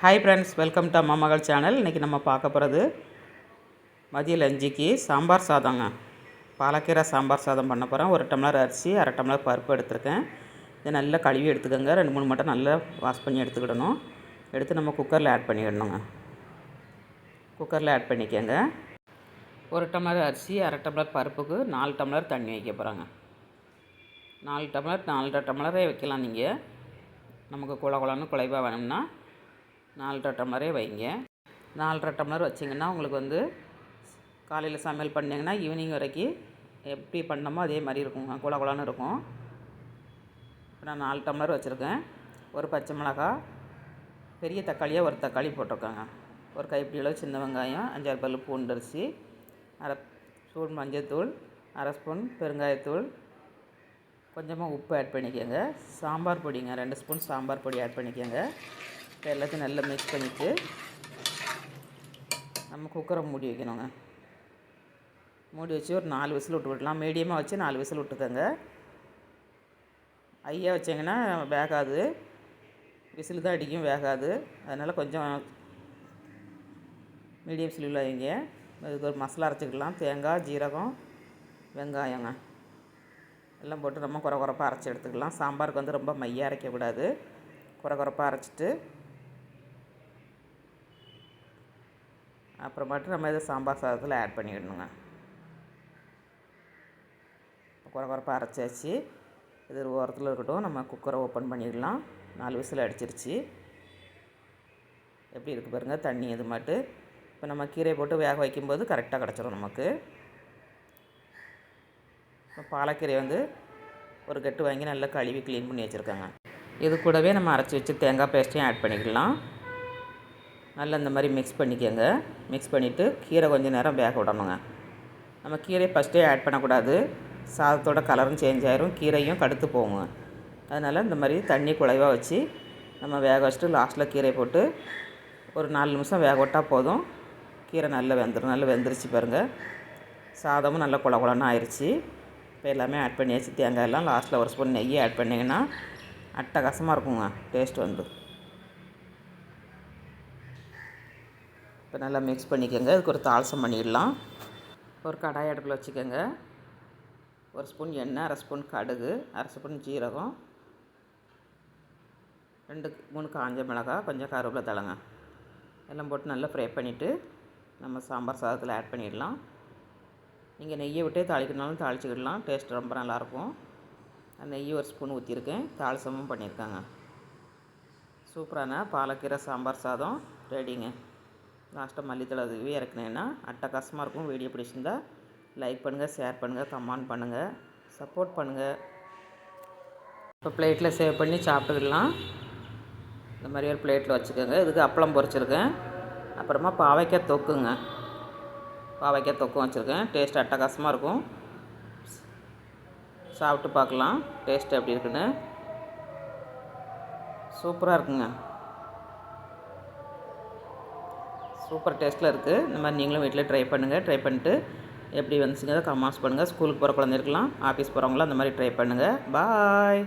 Hi friends welcome to அம்மா மகள் channel இன்றைக்கி நம்ம பார்க்க போகிறது மதிய லஞ்சிக்கு சாம்பார் சாதங்க பாலக்கீரை சாம்பார் சாதம் பண்ண போகிறேன் ஒரு டம்ளர் அரிசி அரை டம்ளர் பருப்பு எடுத்திருக்கேன். இதை நல்லா கழுவி எடுத்துக்கோங்க. ரெண்டு மூணு மட்டும் நல்லா வாஷ் பண்ணி எடுத்துக்கிடணும். எடுத்து நம்ம குக்கரில் ஆட் பண்ணிடணுங்க. குக்கரில் ஆட் பண்ணிக்கோங்க. ஒரு டம்ளர் அரிசி அரை டம்ளர் பருப்புக்கு நாலு டம்ளர் தண்ணி வைக்க போகிறாங்க நாலு டம்ளர் நாலரை டம்ளரே வைக்கலாம் நீங்கள் நமக்கு குழ குழன்னு குழைவாக வேணும்னா நாலரை டம்ளரே வைங்க. நாலரை டம்ளர் வச்சிங்கன்னா உங்களுக்கு வந்து காலையில் சமையல் பண்ணிங்கன்னா ஈவினிங் வரைக்கும் எப்படி பண்ணமோ அதே மாதிரி இருக்குங்க குழ குழன்னு இருக்கும். இப்போ நான் நாலு டம்ளர் வச்சுருக்கேன். ஒரு பச்சை மிளகா பெரிய தக்காளியாக ஒரு தக்காளி போட்டிருக்காங்க. ஒரு கைப்பிடி அளவு சின்ன வெங்காயம் அஞ்சாறு பல்லு பூண்டரிசி அரை ஸ்பூன் மஞ்சள்தூள் அரை ஸ்பூன் பெருங்காயத்தூள். கொஞ்சமாக உப்பு ஆட் பண்ணிக்கோங்க. சாம்பார் பொடிங்க ரெண்டு ஸ்பூன் சாம்பார் பொடி ஆட் பண்ணிக்கோங்க. இப்போ எல்லாத்தையும் நல்லா மிக்ஸ் பண்ணிவிட்டு நம்ம குக்கரை மூடி வைக்கணுங்க. மூடி வச்சு ஒரு நாலு விசில் விட்டு விடலாம். மீடியமாக வச்சு நாலு விசில் விட்டுக்கோங்க. ஐயா வச்சிங்கன்னா வேகாது. விசில் தான் அடிக்கும் வேகாது. அதனால் கொஞ்சம் மீடியம் ஸ்லீவில் வைங்க. அதுக்கு ஒரு மசாலா அரைச்சிக்கலாம். தேங்காய் ஜீரகம் வெங்காயங்க. எல்லாம் போட்டு ரொம்ப குறை குறைப்பாக அரைச்சி எடுத்துக்கலாம். சாம்பாருக்கு வந்து ரொம்ப மையாக அரைக்கக்கூடாது. குறை குறைப்பாக அரைச்சிட்டு அப்புறமேட்டு நம்ம இதை சாம்பார் சாதத்தில் ஆட் பண்ணிடணுங்க. குறை குறைப்பாக அரைச்சாச்சு. இது ஒரு ஓரத்தில் இருக்கட்டும் நம்ம குக்கரை ஓப்பன் பண்ணிடலாம். நாலு விசில் அடிச்சிருச்சு. எப்படி இருக்குது பாருங்கள் தண்ணி இது மாட்டு. இப்போ நம்ம கீரை போட்டு வேக வைக்கும்போது கரெக்டாக கிடச்சிரும் நமக்கு. இப்போ பாலக்கீரை வந்து ஒரு கட்டு வாங்கி நல்லா கழுவி க்ளீன் பண்ணி வச்சுருக்காங்க. இது கூடவே நம்ம அரைச்சி வச்சு தேங்காய் பேஸ்ட்டையும் ஆட் பண்ணிக்கலாம். நல்லா இந்த மாதிரி மிக்ஸ் பண்ணிக்கோங்க. மிக்ஸ் பண்ணிவிட்டு கீரை கொஞ்சம் நேரம் வேக விடணுங்க. நம்ம கீரையை ஃபஸ்ட்டே ஆட் பண்ணக்கூடாது. சாதத்தோட கலரும் சேஞ்ச் ஆயிரும். கீரையும் கடுத்து போகுங்க. அதனால் இந்த மாதிரி தண்ணி குழைவாக வச்சு நம்ம வேக வச்சுட்டு லாஸ்ட்டில் கீரை போட்டு ஒரு நாலு நிமிஷம் வேக விட்டால் போதும். கீரை நல்லா வெந்துடும் நல்லா வெந்துருச்சு பாருங்கள் சாதமும் நல்லா குழ குழன்னு ஆயிடுச்சு இப்போ எல்லாமே ஆட் பண்ணியாச்சு. தேங்காய் எல்லாம் லாஸ்ட்டில் ஒரு ஸ்பூன் நெய்யை ஆட் பண்ணிங்கன்னா அட்டகாசமாக இருக்குங்க. டேஸ்ட் வந்து. இப்போ நல்லா மிக்ஸ் பண்ணிக்கோங்க. இதுக்கு ஒரு தாளசம் பண்ணிடலாம். ஒரு கடாய் அடுப்பில் வச்சுக்கோங்க. ஒரு ஸ்பூன் எண்ணெய் அரை ஸ்பூன் கடுகு அரை ஸ்பூன் ஜீரகம் ரெண்டு மூணு காஞ்ச மிளகாய் கொஞ்சம் கருவேப்பிலை தழங்க. எல்லாம் போட்டு நல்லா ஃப்ரை பண்ணிவிட்டு நம்ம சாம்பார் சாதத்தில் ஆட் பண்ணிடலாம். நீங்கள் நெய்யை விட்டே தாளிக்கணுனாலும் தாளிச்சிக்கிடலாம். டேஸ்ட் ரொம்ப நல்லாயிருக்கும். அந்த நெய் ஒரு ஸ்பூன் ஊற்றிருக்கேன் தாளிசமும் பண்ணியிருக்காங்க. சூப்பரான பாலக்கீரை சாம்பார் சாதம் ரெடிங்க. லாஸ்ட்டாக மல்லித்தலை அதுவே இறக்குனேன்னா அட்டகாசமாக இருக்கும் வீடியோ பிடிச்சிருந்தா லைக் பண்ணுங்கள் ஷேர் பண்ணுங்கள் கமெண்ட் பண்ணுங்கள் சப்போர்ட் பண்ணுங்கள். இப்போ பிளேட்டில் சேவ் பண்ணி சாப்பிட்டுக்கலாம். இந்த மாதிரி ஒரு பிளேட்டில் வச்சுக்கோங்க. இதுக்கு அப்பளம் பொரிச்சிருக்கேன். அப்புறமா பாவைக்காய் தொக்குங்க. பாவைக்காய் தொக்கும் வச்சுருக்கேன். டேஸ்ட் அட்டகாசமாக இருக்கும். சாப்பிட்டு பார்க்கலாம். டேஸ்ட் எப்படி இருக்குன்னு. சூப்பராக இருக்குங்க. சூப்பர் டேஸ்ட்டில் இருக்குது. இந்த மாதிரி நீங்களும் வீட்டில் ட்ரை பண்ணுங்கள். ட்ரை பண்ணிட்டு எப்படி வந்துச்சுங்க கமெண்ட்ஸ் பண்ணுங்கள். ஸ்கூலுக்கு போகிற குழந்தைகளுக்கெல்லாம் ஆஃபீஸ் போகிறவங்களாம் அந்த மாதிரி ட்ரை பண்ணுங்கள். பாய்